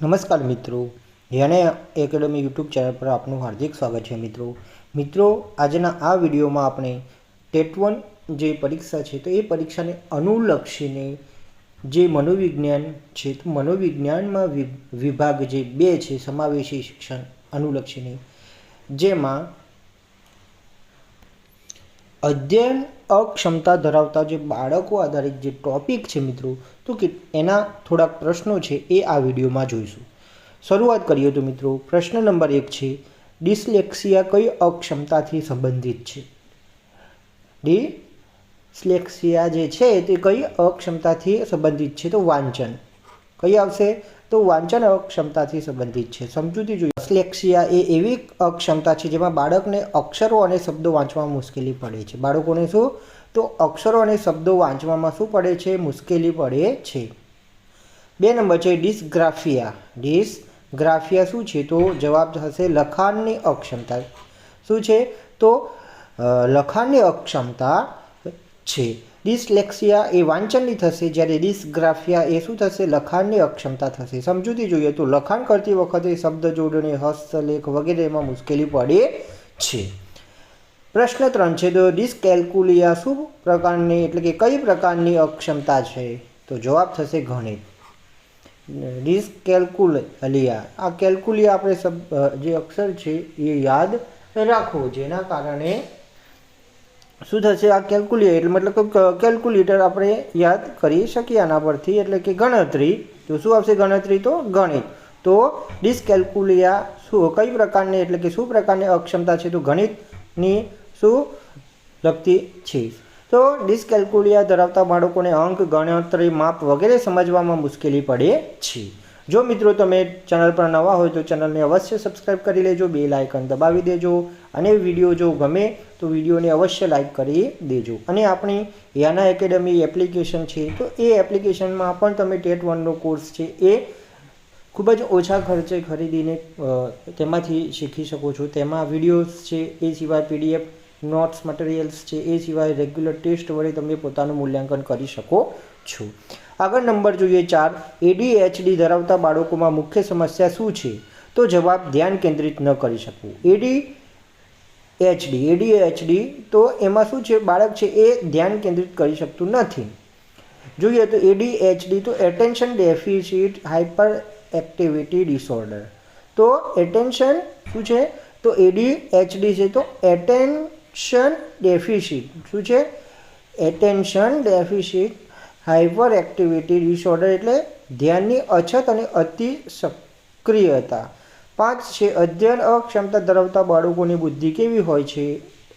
નમસ્કાર મિત્રો. યાને academy YouTube channel પર આપનું હાર્દિક સ્વાગત છે મિત્રો. મિત્રો, આજના આ વિડીયોમાં આપણે ટેટ વન જે પરીક્ષા છે, તો એ પરીક્ષાને અનુલક્ષીને જે મનોવિજ્ઞાન છે, તો મનોવિજ્ઞાનમાં વિભાગ જે બે છે, સમાવેશી શિક્ષણ અનુલક્ષીને, જેમાં અધ્યયન અક્ષમતા ધરાવતા જે બાળકો આધારિત જે ટોપિક છે મિત્રો, તો કે એના થોડાક પ્રશ્નો છે એ આ વિડીયોમાં જોઈશું. શરૂઆત કરીએ તો મિત્રો, પ્રશ્ન નંબર એક છે, ડિસ્લેક્સિયા કઈ અક્ષમતાથી સંબંધિત છે? ડિસ્લેક્સિયા જે છે તે કઈ અક્ષમતાથી સંબંધિત છે? તો વાંચન. કઈ આવશે? તો વાંચન અક્ષમતાથી સંબંધિત છે. સમજૂતી જોઈએ. ડિસ્લેક્સિયા એ એવી અક્ષમતા છે જેમાં બાળકને અક્ષરો અને શબ્દો વાંચવામાં મુશ્કેલી પડે છે. બાળકોને શું? તો અક્ષરો અને શબ્દો વાંચવામાં શું પડે છે? મુશ્કેલી પડે છે. બે નંબર છે ડિસ્ગ્રાફિયા. ડિસ્ગ્રાફિયા શું છે? તો જવાબ થશે લખાણની અક્ષમતા. શું છે? તો લખાણની અક્ષમતા છે. ડિસ્લેક્સિયા એ વાંચનની થશે જ્યારે ડિસ્ગ્રાફિયા એ શું થશે? લખાણની અક્ષમતા થશે. સમજૂતી જોઈએ તો લખાણ કરતી વખતે શબ્દ જોડણી, હસ્તલેખ વગેરેમાં મુશ્કેલી પડે છે. પ્રશ્ન ત્રણ છે, તો ડિસ્કેલ્કુલિયા શું પ્રકારની, એટલે કે કઈ પ્રકારની અક્ષમતા છે? તો જવાબ થશે ગણિત. ડિસ્કેલ્કુલિયા આ કેલ્કુલિયા આપણે જે અક્ષર છે એ યાદ રાખવો, જેના કારણે શું થશે? આ કેલ્ક્યુલેટર એટલે મતલબ કે કેલ્ક્યુલેટર આપણે યાદ કરી શકીએ આના પરથી, એટલે કે ગણતરી. તો શું આવશે ગણતરી? તો ગણિત. તો ડિસકેલ્ક્યુલિયા શું, કઈ પ્રકારની, એટલે કે શું પ્રકારની અક્ષમતા છે? તો ગણિતની શું લગતી છે? તો ડિસકેલ્ક્યુલિયા ધરાવતા બાળકોને અંક, ગણતરી, માપ વગેરે સમજવામાં મુશ્કેલી પડે છે. જો મિત્રો તમે ચેનલ પર નવા હોય તો ચેનલને અવશ્ય સબસ્ક્રાઇબ કરી લેજો બે લાઇકન દબાવી દેજો અને વીડિયો જો ગમે તો વિડીયોને અવશ્ય લાઇક કરી દેજો. અને આપણી યાના એકેડમી એપ્લિકેશન છે, તો એ એપ્લિકેશનમાં પણ તમે ટેટ વનનો કોર્સ છે, એ ખૂબ જ ઓછા ખર્ચે ખરીદીને તેમાંથી શીખી શકો છો. તેમાં વિડીયોઝ છે, એ સિવાય પીડીએફ નોટ્સ મટીરિયલ્સ છે, એ સિવાય રેગ્યુલર ટેસ્ટ વડે તમે પોતાનું મૂલ્યાંકન કરી શકો છો. આગળ નંબર જોઈએ ચાર. એડીએચડી ધરાવતા બાળકોમાં મુખ્ય સમસ્યા શું છે? તો જવાબ ધ્યાન કેન્દ્રિત ન કરી શકવું. એડી એચડી એડીએચડી તો એમાં શું છે? બાળક છે એ ધ્યાન કેન્દ્રિત કરી શકતું નથી. જોઈએ તો એડીએચડી તો attention deficit hyper activity disorder તો એટેન્શન શું છે? તો એડીએચડી છે તો એટેન્શન ડેફિસિટ શું છે? Attention deficit hyper activity disorder એટલે ધ્યાનની અછત અને અતિ સક્રિયતા પાંચ છે, અધ્યયન અક્ષમતા ધરાવતા બાળકોની બુદ્ધિ કેવી હોય છે?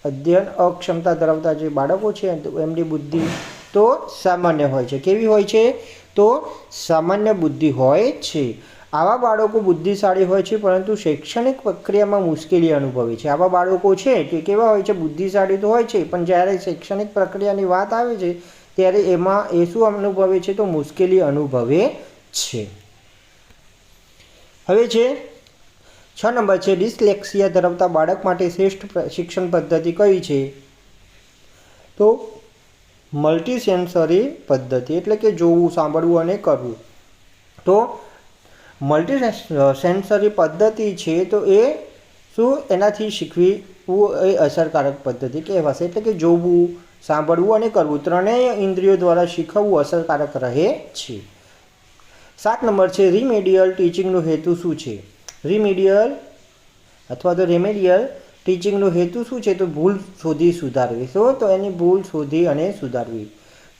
અધ્યયન અક્ષમતા ધરાવતા જે બાળકો છે, એમની બુદ્ધિ તો સામાન્ય હોય છે. કેવી હોય છે? તો સામાન્ય બુદ્ધિ હોય છે. આવા બાળકો બુદ્ધિશાળી હોય છે, પરંતુ શૈક્ષણિક પ્રક્રિયામાં મુશ્કેલી અનુભવે છે. આવા બાળકો છે કે કેવા હોય છે? બુદ્ધિશાળી તો હોય છે, પણ જ્યારે શૈક્ષણિક પ્રક્રિયાની વાત આવે છે ત્યારે એમાં એ શું અનુભવે છે તો મુશ્કેલી અનુભવે છે. હવે છે, છ નંબર છે, ડિસ્લેક્સિયા ધરાવતા બાળક માટે શ્રેષ્ઠ શિક્ષણ પદ્ધતિ કઈ છે? તો મલ્ટી સેન્સરી પદ્ધતિ, એટલે કે જોવું, સાંભળવું અને કરવું. તો મલ્ટી સેન્સરી પદ્ધતિ છે તો એ શું? એનાથી શીખવી એ અસરકારક પદ્ધતિ કહેવાશે. એટલે કે જોવું સાંભળવું અને કરવું. ત્રણેય ઇન્દ્રિયો દ્વારા શીખવવું અસરકારક રહે છે. સાત નંબર છે રિમેડિયલ ટીચિંગનો હેતુ શું છે? રિમેડિયલ અથવા તો રેમેડિયલ ટીચિંગનો હેતુ શું છે? તો ભૂલ શોધી સુધારવી. શું? તો એની ભૂલ શોધી અને સુધારવી.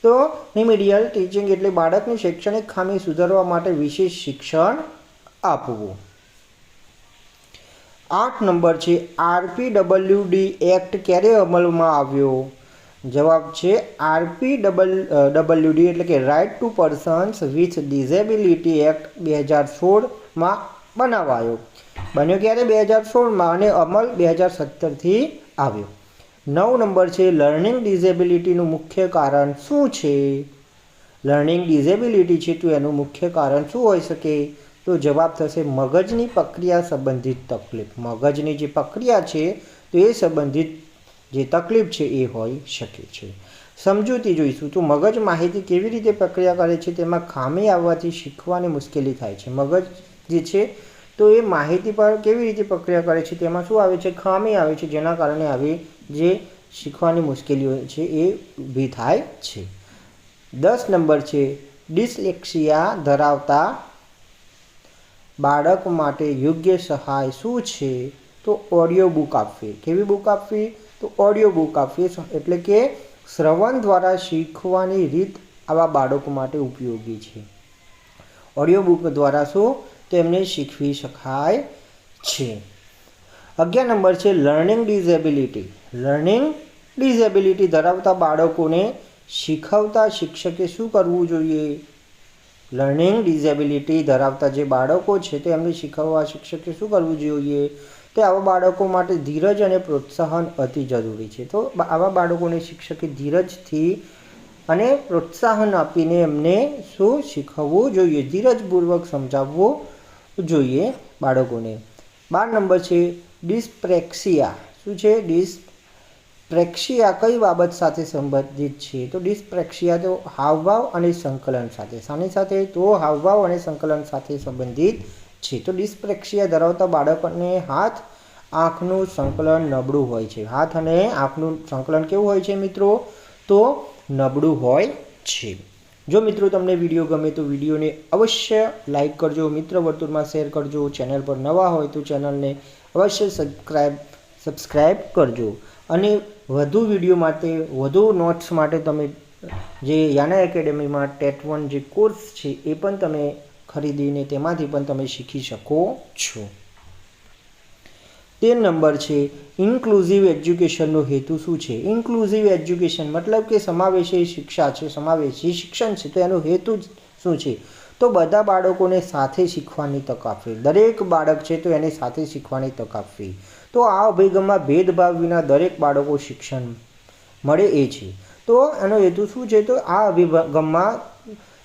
તો રિમેડિયલ ટીચિંગ એટલે બાળકની શૈક્ષણિક ખામી સુધારવા માટે વિશેષ શિક્ષણ આપવું. આઠ નંબર છે આરપી ડબલ્યુડી એક્ટ ક્યારે અમલમાં આવ્યો? જવાબ છે આરપી ડબલ ડબલ્યુડી એટલે કે right to persons with disability act બે હજાર સોળમાં બનાવાયો. બન્યો ક્યારે? બે હજાર સોળમાં અને અમલ બે હજાર સત્તરથી આવ્યો. નવ નંબર છે લર્નિંગ ડિઝેબિલિટીનું મુખ્ય કારણ શું છે? લર્નિંગ ડિઝેબિલિટી છે તો એનું મુખ્ય કારણ શું હોઈ શકે? તો જવાબ થશે મગજની પ્રક્રિયા સંબંધિત તકલીફ. મગજની જે પ્રક્રિયા છે તો એ સંબંધિત જે તકલીફ છે એ હોઈ શકે છે. સમજૂતી જોઈશું તો મગજ માહિતી કેવી રીતે પ્રક્રિયા કરે છે તેમાં ખામી આવવાથી શીખવાની મુશ્કેલી થાય છે. મગજ જે છે તો એ માહિતી પર કેવી રીતે પ્રક્રિયા કરે છે તેમાં શું આવે છે? ખામી આવે છે જેના કારણે આવી જે શીખવાની મુશ્કેલીઓ છે એ ઊભી થાય છે. દસ નંબર છે ડિસલેક્સિયા ધરાવતા બાળક માટે યોગ્ય સહાય શું છે? તો ઓડિયો બુક આપવી. કેવી બુક આપવી? તો ઓડિયો બુક આપવી એટલે કે શ્રવણ દ્વારા શીખવાની રીત આવા બાળકો માટે ઉપયોગી છે. ઓડિયો બુક દ્વારા શું? તેમને શીખવી શકાય છે. અગિયાર નંબર છે લર્નિંગ ડિઝેબિલિટી લર્નિંગ ડિઝેબિલિટી ધરાવતા બાળકોને શીખવતા શિક્ષકે શું કરવું જોઈએ? લર્નિંગ ડિઝેબિલિટી ધરાવતા જે બાળકો છે તે એમને શીખવવા શિક્ષકે શું કરવું જોઈએ? તે આવા બાળકો માટે ધીરજ અને પ્રોત્સાહન અતિ જરૂરી છે. તો આવા બાળકોને શિક્ષકે ધીરજથી અને પ્રોત્સાહન આપીને એમને શું શીખવવું જોઈએ? ધીરજપૂર્વક સમજાવવું જોઈએ બાળકોને. બાર નંબર છે ડિસ્પ્રેક્સિયા. શું છે? ડિસ્પ્રેક્સિયા કઈ બાબત સાથે સંબંધિત છે? તો ડિસ્પ્રેક્ષિયા તો હાવભાવ અને સંકલન સાથે. શાની સાથે? તો હાવભાવ અને સંકલન સાથે સંબંધિત છે. તો ડિસ્પ્રેક્ષિયા ધરાવતા બાળકોને હાથ, આંખનું સંકલન નબળું હોય છે. હાથ અને આંખનું સંકલન કેવું હોય છે મિત્રો? તો નબળું હોય છે. જો મિત્રો તમને વીડિયો ગમે તો વિડીયોને અવશ્ય લાઈક કરજો, મિત્ર વર્તુળમાં શેર કરજો, ચેનલ પર નવા હોય તો ચેનલને અવશ્ય સબસ્ક્રાઈબ સબસ્ક્રાઈબ કરજો. અને વધુ વીડિયો માટે, વધુ નોટ્સ માટે તમે જે યાના એકેડેમીમાં ટેટ વન જે કોર્સ છે, એ પણ તમે ખરીદીને તેમાંથી પણ તમે શીખી શકો છો. તે નંબર છે ઇન્ક્લુઝિવ એજ્યુકેશનનો હેતુ શું છે? ઇન્ક્લુઝિવ એજ્યુકેશન મતલબ કે સમાવેશી શિક્ષા છે, સમાવેશી શિક્ષણ છે, તો એનો હેતુ શું છે? તો બધા બાળકોને સાથે શીખવાની તક આપવી દરેક બાળક છે, તો એને સાથે શીખવાની તક આપવી તો આ અભિગમમાં ભેદભાવ વિના દરેક બાળકો શિક્ષણ મળે એ છે. તો એનો હેતુ શું છે? તો આ અભિગમમાં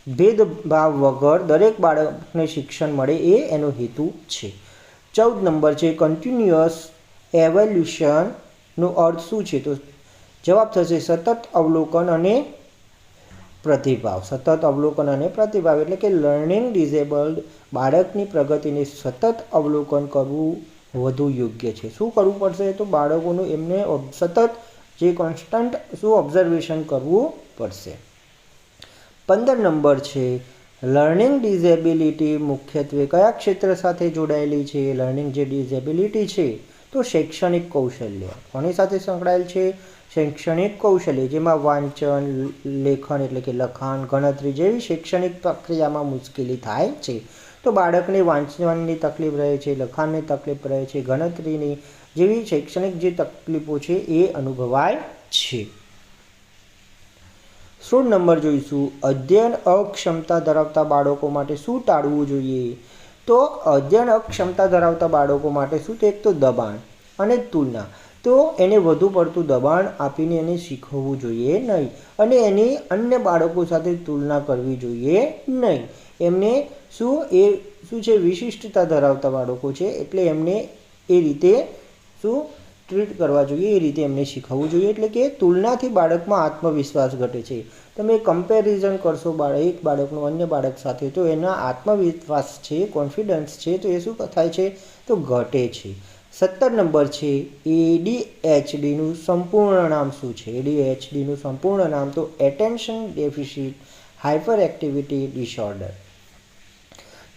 ભેદભાવ વગર દરેક બાળકને શિક્ષણ મળે એ એનો હેતુ છે. ચૌદ નંબર છે કન્ટિન્યુઅસ એવોલ્યુશનનો અર્થ શું છે? તો જવાબ થશે, સતત અવલોકન અને પ્રતિભાવ. સતત અવલોકન અને પ્રતિભાવ એટલે કે લર્નિંગ ડિઝેબલ્ડ બાળકની પ્રગતિને સતત અવલોકન કરવું વધુ યોગ્ય છે. શું કરવું પડશે? તો બાળકોનું એમને સતત જે કોન્સ્ટન્ટ શું ઓબ્ઝર્વેશન કરવું પડશે. પંદર નંબર છે લર્નિંગ ડિઝેબિલિટી મુખ્યત્વે કયા ક્ષેત્ર સાથે જોડાયેલી છે? લર્નિંગ જે ડિઝેબિલિટી છે, તો શૈક્ષણિક કૌશલ્ય. કોની સાથે સંકળાયેલ છે? શૈક્ષણિક કૌશલ્ય, જેમાં વાંચન, લેખન એટલે કે લખાણ, ગણતરી જેવી શૈક્ષણિક પ્રક્રિયામાં મુશ્કેલી થાય છે. તો બાળકને વાંચવાની તકલીફ રહે છે, લખાણની તકલીફ રહે છે, ગણતરીની જેવી શૈક્ષણિક જે તકલીફો છે એ અનુભવાય છે. સોળ નંબર જોઈશું. અધ્યયન અક્ષમતા ધરાવતા બાળકો માટે શું ટાળવું જોઈએ? તો અધ્યયન અક્ષમતા ધરાવતા બાળકો માટે શું? તો એક તો દબાણ અને તુલના. તો એને વધુ પડતું દબાણ આપીને એને શીખવવું જોઈએ નહીં અને એની અન્ય બાળકો સાથે તુલના કરવી જોઈએ નહીં. એમને શું એ, શું છે વિશિષ્ટતા ધરાવતા બાળકો છે એટલે એમને એ રીતે શું ટ્રીટ કરવા જોઈએ, એ રીતે એમને શીખવવું જોઈએ એટલે કે તુલનાથી બાળકમાં આત્મવિશ્વાસ ઘટે છે. તમે કમ્પેરિઝન કરશો બાળક, એક બાળકનું અન્ય બાળક સાથે, તો એના આત્મવિશ્વાસ છે કોન્ફિડન્સ છે, તો એ શું થાય છે? તો ઘટે છે. સત્તર નંબર છે એડીએચડીનું સંપૂર્ણ નામ શું છે? એડીએચડીનું સંપૂર્ણ નામ તો attention deficit hyper activity disorder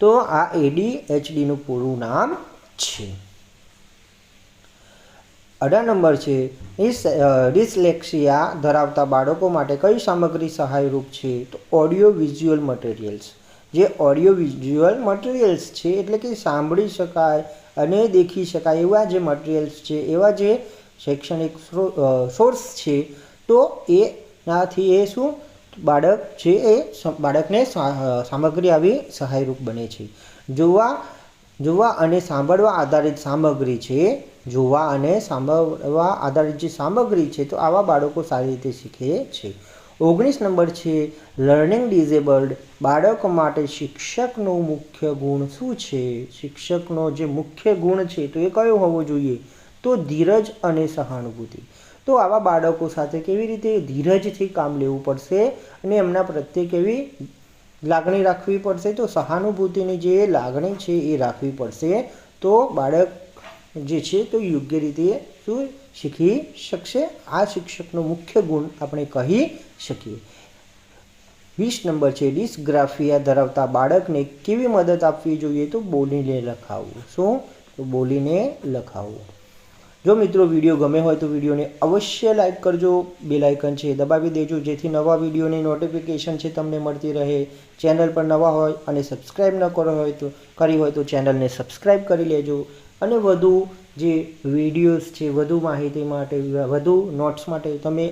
તો આ એડીએચડીનું પૂરું નામ છે. અઢાર નંબર છે ડિસલેક્સિયા ધરાવતા બાળકો માટે કઈ સામગ્રી સહાયરૂપ છે? તો ઓડિયો વિઝ્યુઅલ મટીરિયલ્સ. જે ઓડિયો વિઝ્યુઅલ મટીરિયલ્સ છે, એટલે કે સાંભળી શકાય અને દેખી શકાય એવા જે મટીરિયલ્સ છે, એવા જે શૈક્ષણિક સોર્સ છે, તો એનાથી એ શું? બાળક છે એ બાળકને સામગ્રી આવી સહાયરૂપ બને છે. જોવા જોવા અને સાંભળવા આધારિત સામગ્રી છે, જોવા અને સાંભળવા આધારિત જે સામગ્રી છે, તો આવા બાળકો સારી રીતે શીખે છે. ઓગણીસ નંબર છે, લર્નિંગ ડિઝેબલ્ડ બાળક માટે શિક્ષકનો મુખ્ય ગુણ શું છે? શિક્ષકનો જે મુખ્ય ગુણ છે, તો એ કયો હોવો જોઈએ? તો ધીરજ અને સહાનુભૂતિ. તો આવા બાળકો સાથે કેવી રીતે ધીરજથી કામ લેવું પડશે અને એમના પ્રત્યે કેવી લાગણી રાખવી પડશે, તો સહાનુભૂતિની જે લાગણી છે એ રાખવી પડશે, તો બાળક જે છે તો યોગ્ય રીતે શું શીખી શકશે? આ શિક્ષકનો મુખ્ય ગુણ આપણે કહી શકીએ. વીસ નંબર છે, ડિસ્ગ્રાફિયા ધરાવતા બાળકને કેવી મદદ આપવી જોઈએ? તો બોલીને લખાવવું શું? તો બોલીને લખાવવું જો મિત્રો વીડિયો ગમે હોય તો વિડીયોને અવશ્ય લાઇક કરજો બેલ આઇકન છે દબાવી દેજો, જેથી નવા વિડીયોની નોટિફિકેશન છે તમને મળતી રહે. ચેનલ પર નવા હોય અને સબસ્ક્રાઈબ ન કરો હોય તો, કરી હોય તો ચેનલને સબસ્ક્રાઈબ કરી લેજો. અને વધુ જે વિડીયોઝ છે, વધુ માહિતી માટે, વધુ નોટ્સ માટે તમે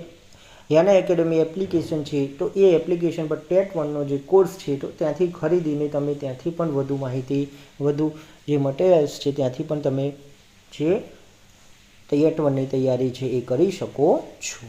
યાના એકેડમી એપ્લિકેશન છે, તો એ એપ્લિકેશન પર ટેટ વનનો જે કોર્સ છે, તો ત્યાંથી ખરીદીને તમે ત્યાંથી પણ વધુ માહિતી, વધુ જે મટીરિયલ્સ છે, ત્યાંથી પણ તમે જે ટેટ વનની તૈયારી છે એ કરી શકો છો.